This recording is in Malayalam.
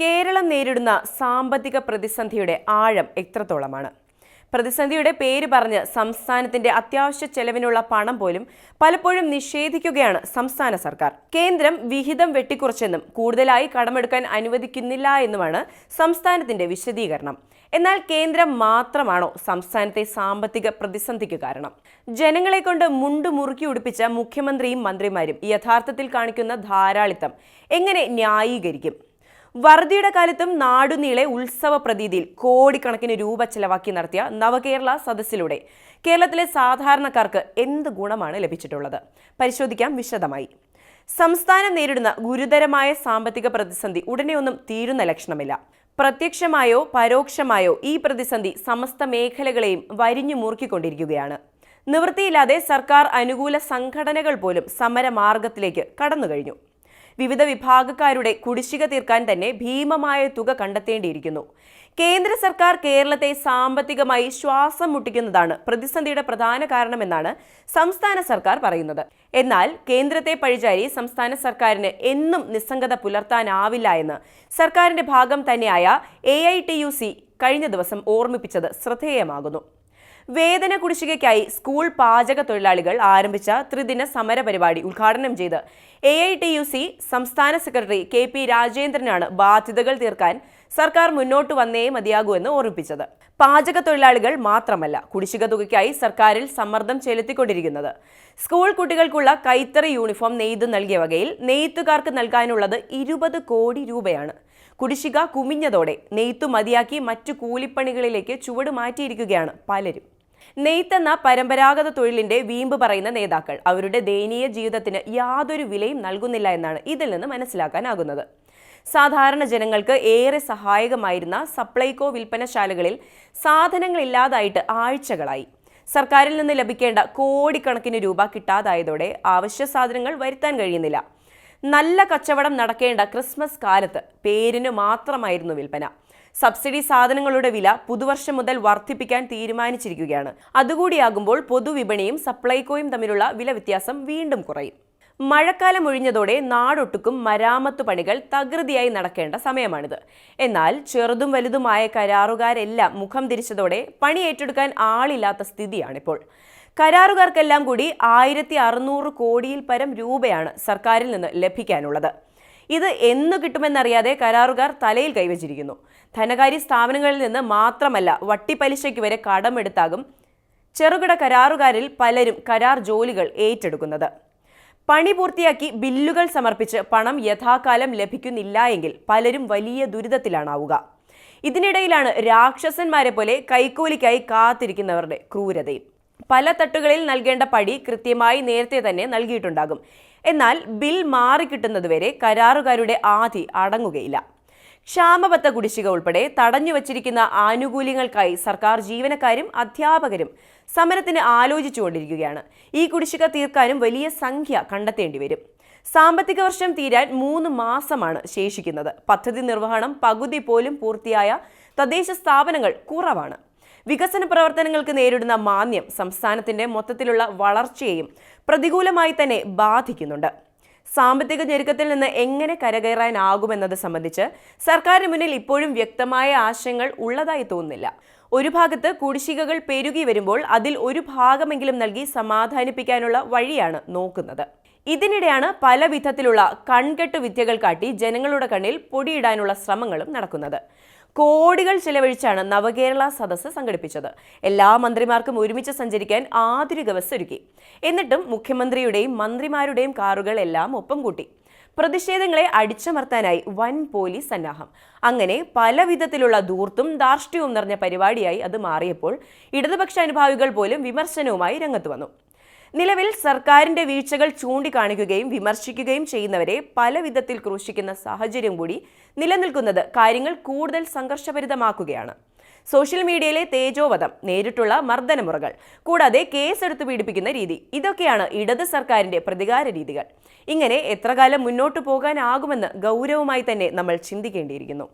കേരളം നേരിടുന്ന സാമ്പത്തിക പ്രതിസന്ധിയുടെ ആഴം എത്രത്തോളമാണ്? പ്രതിസന്ധിയുടെ പേര് പറഞ്ഞ് സംസ്ഥാനത്തിന്റെ അത്യാവശ്യ ചെലവിനുള്ള പണം പോലും പലപ്പോഴും നിഷേധിക്കുകയാണ് സംസ്ഥാന സർക്കാർ. കേന്ദ്രം വിഹിതം വെട്ടിക്കുറച്ചെന്നും കൂടുതലായി കടമെടുക്കാൻ അനുവദിക്കുന്നില്ല എന്നുമാണ് സംസ്ഥാനത്തിന്റെ വിശദീകരണം. എന്നാൽ കേന്ദ്രം മാത്രമാണോ സംസ്ഥാനത്തെ സാമ്പത്തിക പ്രതിസന്ധിക്ക് കാരണം? ജനങ്ങളെ കൊണ്ട് മുണ്ടു മുറുക്കി ഉടുപ്പിച്ച മുഖ്യമന്ത്രിയും മന്ത്രിമാരും യഥാർത്ഥത്തിൽ കാണിക്കുന്ന ധാരാളിത്തം എങ്ങനെ ന്യായീകരിക്കും? വറുതിയുടെ കാലത്തും നാടുനീളെ ഉത്സവ പ്രതീതിയിൽ കോടിക്കണക്കിന് രൂപ ചെലവാക്കി നടത്തിയ നവകേരള സദസ്സിലൂടെ കേരളത്തിലെ സാധാരണക്കാർക്ക് എന്ത് ഗുണമാണ് ലഭിച്ചിട്ടുള്ളത്? പരിശോധിക്കാം വിശദമായി. സംസ്ഥാനം നേരിടുന്ന ഗുരുതരമായ സാമ്പത്തിക പ്രതിസന്ധി ഉടനെയൊന്നും തീരുന്ന ലക്ഷണമില്ല. പ്രത്യക്ഷമായോ പരോക്ഷമായോ ഈ പ്രതിസന്ധി സമസ്ത മേഖലകളെയും വരിഞ്ഞു മുറുക്കിക്കൊണ്ടിരിക്കുകയാണ്. നിവൃത്തിയില്ലാതെ സർക്കാർ അനുകൂല സംഘടനകൾ പോലും സമരമാർഗത്തിലേക്ക് കടന്നു കഴിഞ്ഞു വിവിധ വിഭാഗക്കാരുടെ കുടിശ്ശിക തീർക്കാൻ തന്നെ ഭീമമായ തുക കണ്ടെത്തേണ്ടിയിരിക്കുന്നു. കേന്ദ്ര സർക്കാർ കേരളത്തെ സാമ്പത്തികമായി ശ്വാസം മുട്ടിക്കുന്നതാണ് പ്രതിസന്ധിയുടെ പ്രധാന കാരണമെന്നാണ് സംസ്ഥാന സർക്കാർ പറയുന്നത്. എന്നാൽ കേന്ദ്രത്തെ പഴിചാരി സംസ്ഥാന സർക്കാരിന് എന്നും നിസ്സംഗത പുലർത്താനാവില്ല എന്ന് സർക്കാരിന്റെ ഭാഗം തന്നെയായ എ കഴിഞ്ഞ ദിവസം ഓർമ്മിപ്പിച്ചത് ശ്രദ്ധേയമാകുന്നു. വേതന കുടിശ്ശികയ്ക്കായി സ്കൂൾ പാചക തൊഴിലാളികൾ ആരംഭിച്ച ത്രിദിന സമര പരിപാടി ഉദ്ഘാടനം ചെയ്ത് A I T U C സംസ്ഥാന സെക്രട്ടറി കെ പി രാജേന്ദ്രനാണ് ബാധ്യതകൾ തീർക്കാൻ സർക്കാർ മുന്നോട്ട് വന്നേ മതിയാകൂ എന്ന് ഓർമ്മിപ്പിച്ചത്. പാചക തൊഴിലാളികൾ മാത്രമല്ല കുടിശ്ശിക തുകയ്ക്കായി സർക്കാരിൽ സമ്മർദ്ദം ചെലുത്തിക്കൊണ്ടിരിക്കുന്നത്. സ്കൂൾ കുട്ടികൾക്കുള്ള കൈത്തറി യൂണിഫോം നെയ്ത് നൽകിയ വകയിൽ നെയ്ത്തുകാർക്ക് നൽകാനുള്ളത് ഇരുപത് കോടി രൂപയാണ്. കുടിശ്ശിക കുമിഞ്ഞതോടെ നെയ്ത്തു മതിയാക്കി മറ്റു കൂലിപ്പണികളിലേക്ക് ചുവട് മാറ്റിയിരിക്കുകയാണ് പലരും. നെയ്ത്തെന്ന പരമ്പരാഗത തൊഴിലിന്റെ വീമ്പ് പറയുന്ന നേതാക്കൾ അവരുടെ ദയനീയ ജീവിതത്തിന് യാതൊരു വിലയും നൽകുന്നില്ല എന്നാണ് ഇതിൽ നിന്ന് മനസ്സിലാക്കാനാകുന്നത്. സാധാരണ ജനങ്ങൾക്ക് ഏറെ സഹായകമായിരുന്ന സപ്ലൈകോ വിൽപ്പനശാലകളിൽ സാധനങ്ങളില്ലാതായിട്ട് ആഴ്ചകളായി. സർക്കാരിൽ നിന്ന് ലഭിക്കേണ്ട കോടിക്കണക്കിന് രൂപ കിട്ടാതായതോടെ അവശ്യ സാധനങ്ങൾ വരുത്താൻ കഴിയുന്നില്ല. നല്ല കച്ചവടം നടക്കേണ്ട ക്രിസ്മസ് കാലത്ത് പേരിന് മാത്രമായിരുന്നു വിൽപ്പന. സബ്സിഡി സാധനങ്ങളുടെ വില പുതുവർഷം മുതൽ വർദ്ധിപ്പിക്കാൻ തീരുമാനിച്ചിരിക്കുകയാണ്. അതുകൂടിയാകുമ്പോൾ പൊതുവിപണിയും സപ്ലൈകോയും തമ്മിലുള്ള വില വ്യത്യാസം വീണ്ടും കുറയും. മഴക്കാലം ഒഴിഞ്ഞതോടെ നാടൊട്ടുക്കും മരാമത്ത് പണികൾ തകൃതിയായി നടക്കേണ്ട സമയമാണിത്. എന്നാൽ ചെറുതും വലുതുമായ കരാറുകാരെല്ലാം മുഖം തിരിച്ചതോടെ പണി ഏറ്റെടുക്കാൻ ആളില്ലാത്ത സ്ഥിതിയാണിപ്പോൾ. കരാറുകാർക്കെല്ലാം കൂടി ആയിരത്തി അറുന്നൂറ് കോടിയിൽ പരം രൂപയാണ് സർക്കാരിൽ നിന്ന് ലഭിക്കാനുള്ളത്. ഇത് എന്നു കിട്ടുമെന്നറിയാതെ കരാറുകാർ തലയിൽ കൈവച്ചിരിക്കുന്നു. ധനകാര്യ സ്ഥാപനങ്ങളിൽ നിന്ന് മാത്രമല്ല വട്ടിപ്പലിശയ്ക്ക് വരെ കടമെടുത്താകും ചെറുകിട കരാറുകാരിൽ പലരും കരാർ ജോലികൾ ഏറ്റെടുക്കുന്നത്. പണി പൂർത്തിയാക്കി ബില്ലുകൾ സമർപ്പിച്ച് പണം യഥാകാലം ലഭിക്കുന്നില്ല എങ്കിൽ പലരും വലിയ ദുരിതത്തിലാണാവുക. ഇതിനിടയിലാണ് രാക്ഷസന്മാരെ പോലെ കൈക്കൂലിക്കായി കാത്തിരിക്കുന്നവരുടെ ക്രൂരതയും. പല തട്ടുകളിൽ നൽകേണ്ട പടി കൃത്യമായി നേരത്തെ തന്നെ നൽകിയിട്ടുണ്ടാകും. എന്നാൽ ബിൽ മാറിക്കിട്ടുന്നതുവരെ കരാറുകാരുടെ ആധി അടങ്ങുകയില്ല. ക്ഷാമബത്ത കുടിശ്ശിക ഉൾപ്പെടെ തടഞ്ഞു വച്ചിരിക്കുന്ന ആനുകൂല്യങ്ങൾക്കായി സർക്കാർ ജീവനക്കാരും അധ്യാപകരും സമരത്തിന് ആലോചിച്ചുകൊണ്ടിരിക്കുകയാണ്. ഈ കുടിശ്ശിക തീർക്കാനും വലിയ സംഖ്യ കണ്ടെത്തേണ്ടി വരും. സാമ്പത്തിക വർഷം തീരാൻ മൂന്ന് മാസമാണ് ശേഷിക്കുന്നത്. പദ്ധതി നിർവഹണം പകുതി പോലും പൂർത്തിയായ തദ്ദേശ സ്ഥാപനങ്ങൾ കുറവാണ്. വികസന പ്രവർത്തനങ്ങൾക്ക് നേരിടുന്ന മാന്യം സംസ്ഥാനത്തിന്റെ മൊത്തത്തിലുള്ള വളർച്ചയെയും പ്രതികൂലമായി തന്നെ ബാധിക്കുന്നുണ്ട്. സാമ്പത്തിക ഞെരുക്കത്തിൽ നിന്ന് എങ്ങനെ കരകയറാനാകുമെന്നത് സംബന്ധിച്ച് സർക്കാരിന് മുന്നിൽ ഇപ്പോഴും വ്യക്തമായ ആശയങ്ങൾ ഉള്ളതായി തോന്നുന്നില്ല. ഒരു ഭാഗത്ത് കുടിശ്ശികകൾ പെരുകി വരുമ്പോൾ അതിൽ ഒരു ഭാഗമെങ്കിലും നൽകി സമാധാനിപ്പിക്കാനുള്ള വഴിയാണ് നോക്കുന്നത്. ഇതിനിടെയാണ് പല വിധത്തിലുള്ള കൺകെട്ട് വിദ്യകൾ കാട്ടി ജനങ്ങളുടെ കണ്ണിൽ പൊടിയിടാനുള്ള ശ്രമങ്ങളും നടക്കുന്നത്. കോടികൾ ചെലവഴിച്ചാണ് നവകേരള സദസ്സ് സംഘടിപ്പിച്ചത്. എല്ലാ മന്ത്രിമാർക്കും ഒരുമിച്ച് സഞ്ചരിക്കാൻ ആധുനിക ബസ് ഒരുക്കി. എന്നിട്ടും മുഖ്യമന്ത്രിയുടെയും മന്ത്രിമാരുടെയും കാറുകൾ എല്ലാം ഒപ്പം കൂട്ടി. പ്രതിഷേധങ്ങളെ അടിച്ചമർത്താനായി വൻ പോലീസ് സന്നാഹം. അങ്ങനെ പല വിധത്തിലുള്ള ദൂർത്തും ധാർഷ്ട്യവും നിറഞ്ഞ പരിപാടിയായി അത് മാറിയപ്പോൾ ഇടതുപക്ഷ അനുഭാവികൾ പോലും വിമർശനവുമായി രംഗത്ത് വന്നു. നിലവിൽ സർക്കാരിന്റെ വീഴ്ചകൾ ചൂണ്ടിക്കാണിക്കുകയും വിമർശിക്കുകയും ചെയ്യുന്നവരെ പല വിധത്തിൽ ക്രൂശിക്കുന്ന സാഹചര്യം കൂടി നിലനിൽക്കുന്നത് കാര്യങ്ങൾ കൂടുതൽ സംഘർഷഭരിതമാക്കുകയാണ്. സോഷ്യൽ മീഡിയയിലെ തേജോവധം നേരിട്ടുള്ള മർദ്ദനമുറകൾ കൂടാതെ കേസെടുത്ത് പീഡിപ്പിക്കുന്ന രീതി ഇതൊക്കെയാണ് ഇടത് സർക്കാരിന്റെ പ്രതികാര രീതികൾ. ഇങ്ങനെ എത്ര കാലം മുന്നോട്ടു പോകാനാകുമെന്ന് ഗൗരവമായി തന്നെ നമ്മൾ ചിന്തിക്കേണ്ടിയിരിക്കുന്നു.